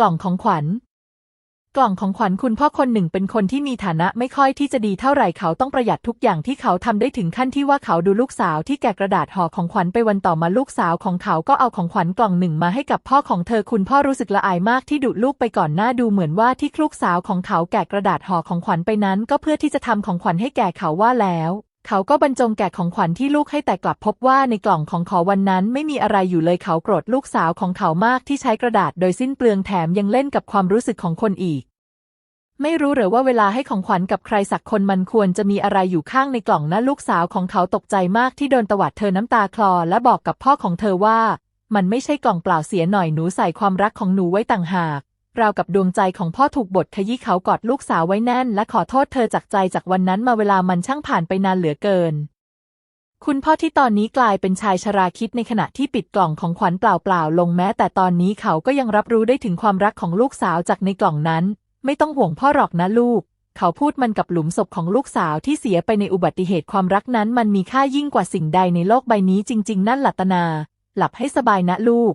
กล่องของขวัญ กล่องของขวัญคุณพ่อคนหนึ่งเป็นคนที่มีฐานะไม่ค่อยที่จะดีเท่าไหร่เขาต้องประหยัดทุกอย่างที่เขาทำได้ถึงขั้นที่ว่าเขาดูลูกสาวที่แกะกระดาษห่อของขวัญไปวันต่อมาลูกสาวของเขาก็เอาของขวัญกล่องหนึ่งมาให้กับพ่อของเธอคุณพ่อรู้สึกละอายมากที่ดุลูกไปก่อนหน้าดูเหมือนว่าที่ลูกสาวของเขาแกะกระดาษห่อของขวัญไปนั้น ก็เพื่อที่จะทำของขวัญให้แก่เขาว่าแล้ว เขาก็บรรจงแกะของขวัญที่ลูกให้แต่กลับพบว่าในกล่องของขอวันนั้นไม่มีอะไรอยู่เลยเขาโกรธลูกสาวของเขามากที่ใช้กระดาษโดยสิ้นเปลืองแถมยังเล่นกับความรู้สึกของคนอีก ไม่รู้หรือว่าเวลาให้ของขวัญกับใครสักคนมันควรจะมีอะไรอยู่ข้างในกล่องนะลูกสาวของเขาตกใจมากที่โดนตวัดเธอน้ำตาคลอและบอกกับพ่อของเธอว่า มันไม่ใช่กล่องเปล่าเสียหน่อยหนูใส่ความรักของหนูไว้ต่างหาก ราวกับดวงใจของพ่อถูกบทขยี้เขากอดลูกสาวไว้แน่น และขอโทษเธอจากใจจากวันนั้นมาเวลามันช่างผ่านไปนานเหลือเกิน คุณพ่อที่ตอนนี้กลายเป็นชายชราคิดในขณะที่ปิดกล่องของขวัญเปล่าๆลงแม้ แต่ตอนนี้เขาก็ยังรับรู้ได้ถึงความรักของลูกสาวจากในกล่องนั้น ไม่ต้องห่วงพ่อหรอกนะลูก เขาพูดมันกับหลุมศพของลูกสาวที่เสียไปในอุบัติเหตุความรักนั้น มันมีค่ายิ่งกว่าสิ่งใดในโลกใบนี้จริง ๆ นั่นหลัตนา หลับให้สบายนะลูก